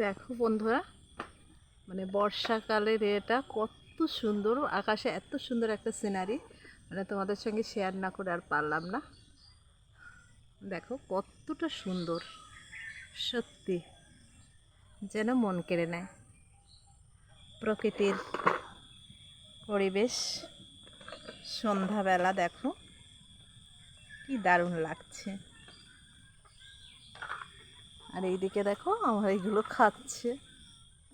দেখো বন্ধুরা মানে বর্ষাকালের এটা কত সুন্দর, আকাশে এত সুন্দর একটা সিনারি মানে তোমাদের সঙ্গে শেয়ার না করে আর পারলাম না। দেখো কতটা সুন্দর, সত্যি যেন মন কেড়ে নেয়। প্রকৃতির পরিবেশ, সন্ধ্যাবেলা দেখো, কি দারুণ লাগছে। আর এইদিকে দেখো আমার এইগুলো খাচ্ছে।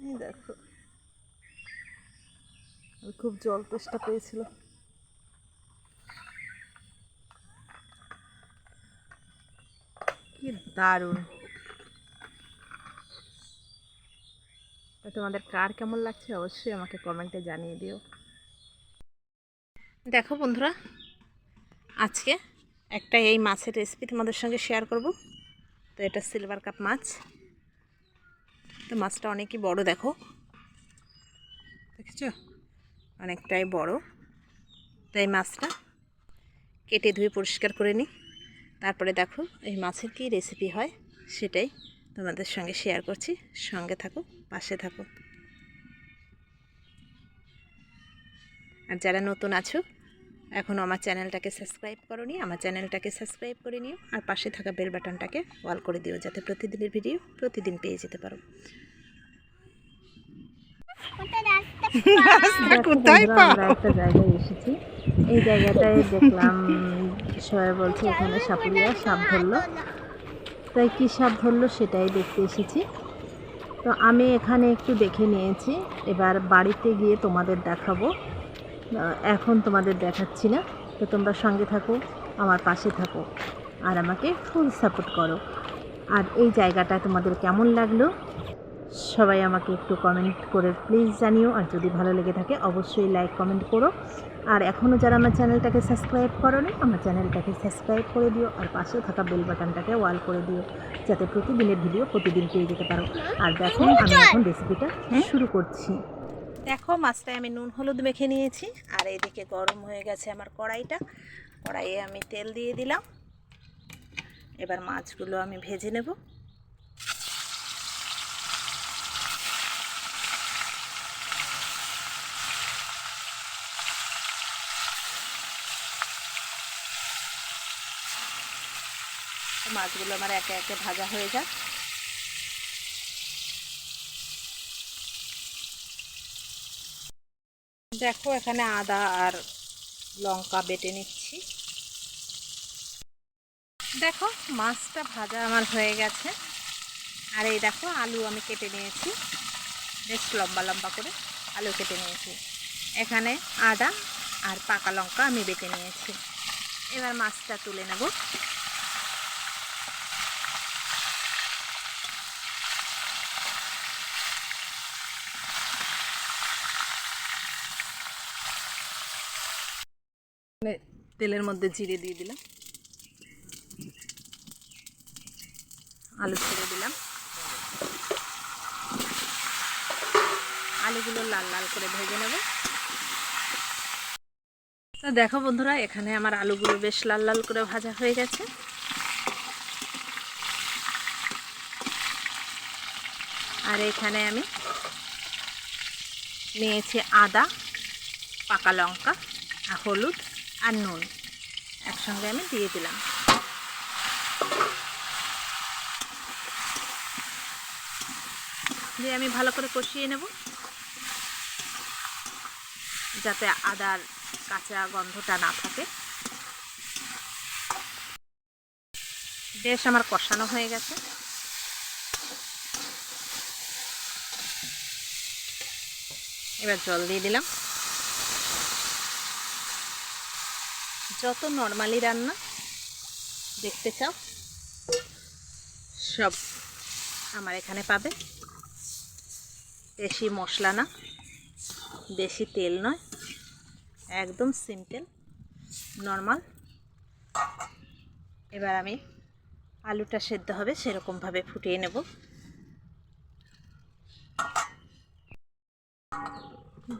এই দেখো। খুব জল তেষ্টা পেয়েছিল কি দারুণ। তোমাদের কার কেমন লাগছে অবশ্যই আমাকে কমেন্টে জানিয়ে দিও। দেখো বন্ধুরা, আজকে একটা এই মাছের রেসিপি তোমাদের সঙ্গে শেয়ার করব। তো এটা সিলভার কাপ মাছ। তো মাছটা অনেকই বড়, দেখো। দেখেছ? অনেকটাই বড়। তো এই মাছটা কেটে ধুয়ে পরিষ্কার করে নিই। তারপরে দেখো, এই মাছের কী রেসিপি হয় সেটাই তোমাদের সঙ্গে শেয়ার করছি। সঙ্গে থাকো, পাশে থাকো। আর যারা নতুন আছো এখনও আমার চ্যানেলটাকে সাবস্ক্রাইব করনি আমার চ্যানেলটাকে সাবস্ক্রাইব করে নিও আর পাশে থাকা বেল বাটনটাকে অল করে দিও যাতে প্রতিদিনের ভিডিও প্রতিদিন পেয়ে যেতে পারো। কোথায় একটা জায়গায় এসেছি। এই জায়গাটায় দেখলাম সবাই বলছে এখানে সাপুরিয়া সাপ ধরলো তাই কী সাপ ধরলো সেটাই দেখতে এসেছি। তো আমি এখানে একটু দেখে নিয়েছি এবার বাড়িতে গিয়ে তোমাদের দেখাবো। এখন তোমাদের দেখাচ্ছি না। তো তোমরা সঙ্গে থাকো, আমার পাশে থাকো আর আমাকে ফুল সাপোর্ট করো। আর এই জায়গাটা তোমাদের কেমন লাগল? সবাই আমাকে একটু কমেন্ট করে প্লিজ জানিও। আর যদি ভালো লেগে থাকে, অবশ্যই লাইক কমেন্ট করো। আর এখনও যারা আমার চ্যানেলটাকে সাবস্ক্রাইব করোনি, আমার চ্যানেলটাকে সাবস্ক্রাইব করে দিও। আর পাশে থাকা বেল বাটনটাকে ওয়াল করে দিও, যাতে প্রতিদিনের ভিডিও প্রতিদিন পেয়ে যেতে পারো। আর দেখো, আমি এখন রেসিপিটা শুরু করছি। দেখো, মাছটায় আমি নুন, হলুদ মেখে নিয়েছি। আর এদিকে গরম হয়ে গেছে আমার কড়াইটা। কড়াইয়ে আমি তেল দিয়ে দিলাম। এবার মাছগুলো আমি ভেজে নেব। মাছগুলো আমার একে একে ভাজা হয়ে যাক। দেখো, এখানে আদা আর লঙ্কা বেটে নিচ্ছি। দেখো, মাছটা ভাজা আমার হয়ে গেছে। আর এই দেখো, আলু আমি কেটে নিয়েছি। বেশ লম্বা লম্বা করে আলু কেটে নিয়েছি। এখানে আদা আর পাকা লঙ্কা আমি বেটে নিয়েছি। এবার মাছটা তুলে নেব। তেলের মধ্যে জিরে দিয়ে দিলাম। আলু ছেড়ে দিলাম। আলুগুলো লাল লাল করে ভেজে নেব। তো দেখো বন্ধুরা, এখানে আমার আলুগুলো বেশ লাল লাল করে ভাজা হয়ে গেছে। আর এখানে আমি নিয়েছি আদা, পাকা লঙ্কা আর হলুদ। আর নুন একসঙ্গে আমি দিয়ে দিলাম। দিয়ে আমি ভালো করে কষিয়ে নেব। যাতে আদার কাঁচা গন্ধটা না থাকে। বেশ আমার কষানো হয়ে গেছে। এবার জল দিয়ে দিলাম। যত নর্মালি রান্না দেখতে চাও, সব আমার এখানে পাবে। বেশি মশলা না, বেশি তেল নয়, একদম সিম্পল, নর্মাল। এবার আমি আলুটা সেদ্ধ হবে, সেরকমভাবে ফুটিয়ে নেব।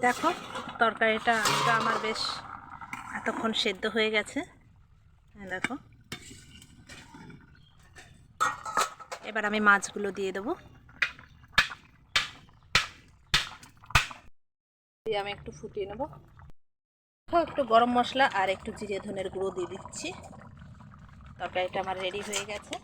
দেখো, তরকারিটা আমার বেশ এতক্ষণ সেদ্ধ হয়ে গেছে। হ্যাঁ দেখো। এবার আমি মাছগুলো দিয়ে দেবো। দিয়ে আমি একটু ফুটিয়ে নেব। একটু গরম মশলা আর একটু জিরে ধনের গুঁড়ো দিয়ে দিচ্ছি। তরকারিটা আমার রেডি হয়ে গেছে।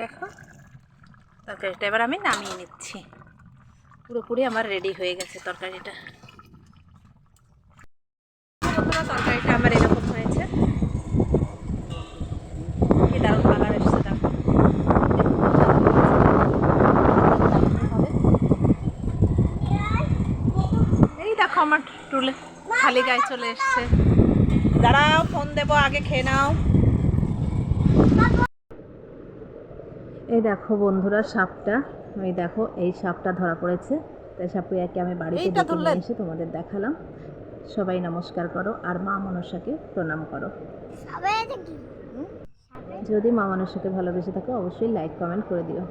দেখো। তরকারিটা এবার আমি নামিয়ে নিচ্ছি। পুরোপুরি আমার রেডি হয়ে গেছে তরকারিটা। তরকারিটা আমার এরকম হয়েছে। কি দারুণ কালার দেখো। এই দেখো আমার টুলে খালি গায়ে চলে এসছে। দাঁড়াও ফোন দেবো, আগে খেয়ে নাও। দেখো বন্ধুরা সাপটা। এই দেখো এই সাপটা ধরা পড়েছে। তাই সাপুয়াকে আমি বাড়িতে ডেকে ধরলে? নিয়ে এসে তোমাদের দেখালাম। সবাই নমস্কার করো আর মা মনসাকে প্রণাম করো। যদি মা মনসাকে ভালোবেসে থাকো অবশ্যই লাইক কমেন্ট করে দিও।